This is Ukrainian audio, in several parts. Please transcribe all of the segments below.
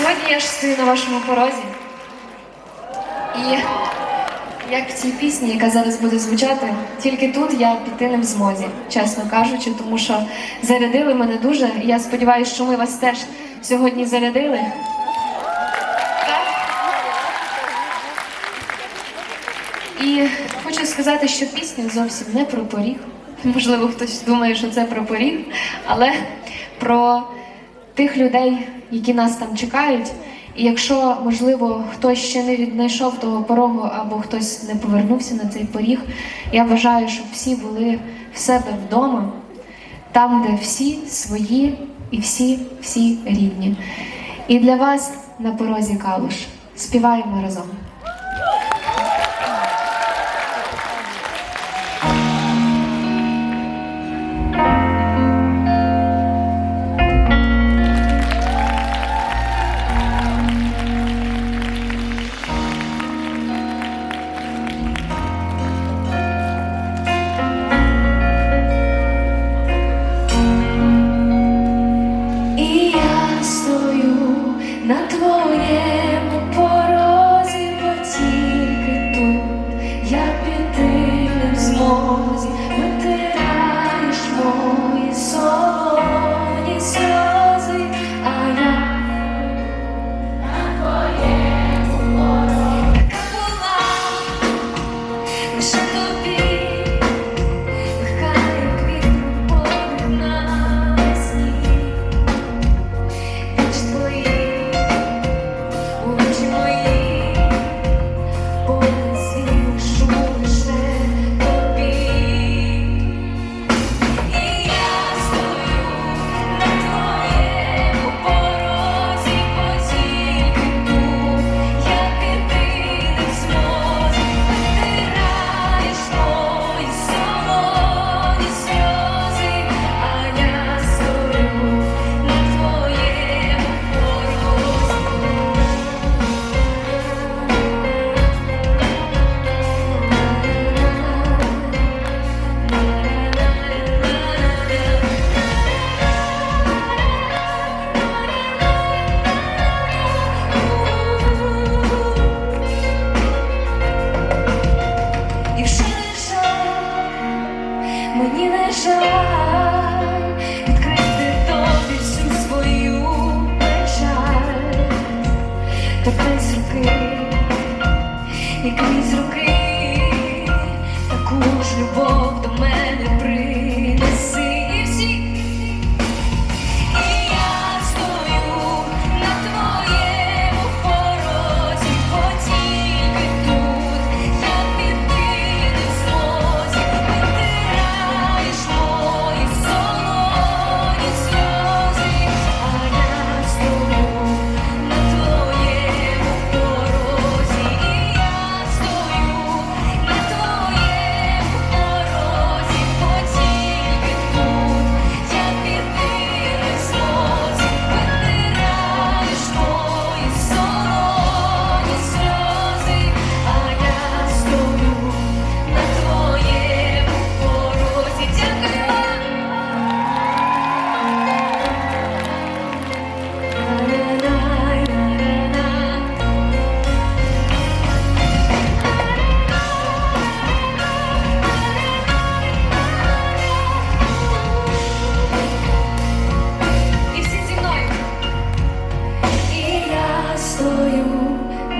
Сьогодні я ж стою на вашому порозі. І як в цій пісні, яка зараз буде звучати, тільки тут я піти не в змозі, чесно кажучи, тому що зарядили мене дуже. І я сподіваюся, що ми вас теж сьогодні зарядили. І хочу сказати, що пісня зовсім не про поріг. Можливо, хтось думає, що це про поріг, але про тих людей, які нас там чекають. І якщо, можливо, хтось ще не віднайшов того порогу або хтось не повернувся на цей поріг, я вважаю, щоб всі були в себе вдома, там, де всі свої і всі, всі рідні. І для вас на порозі калуш. Співаємо разом. Не руки, і крізь руки. Таку ж любов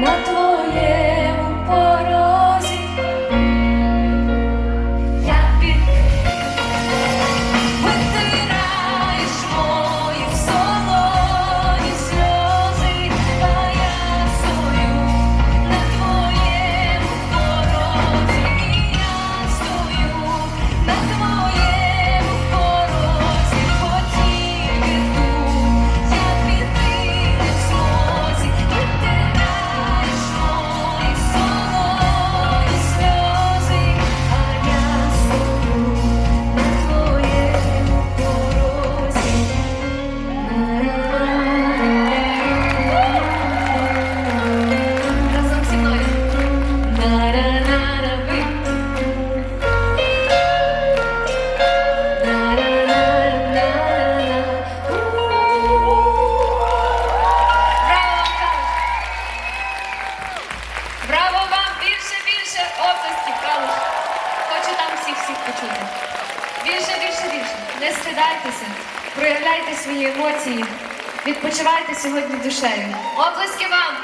на твоєму Не стидайтеся, проявляйте свої емоції, відпочивайте сьогодні душею. Оплески вам!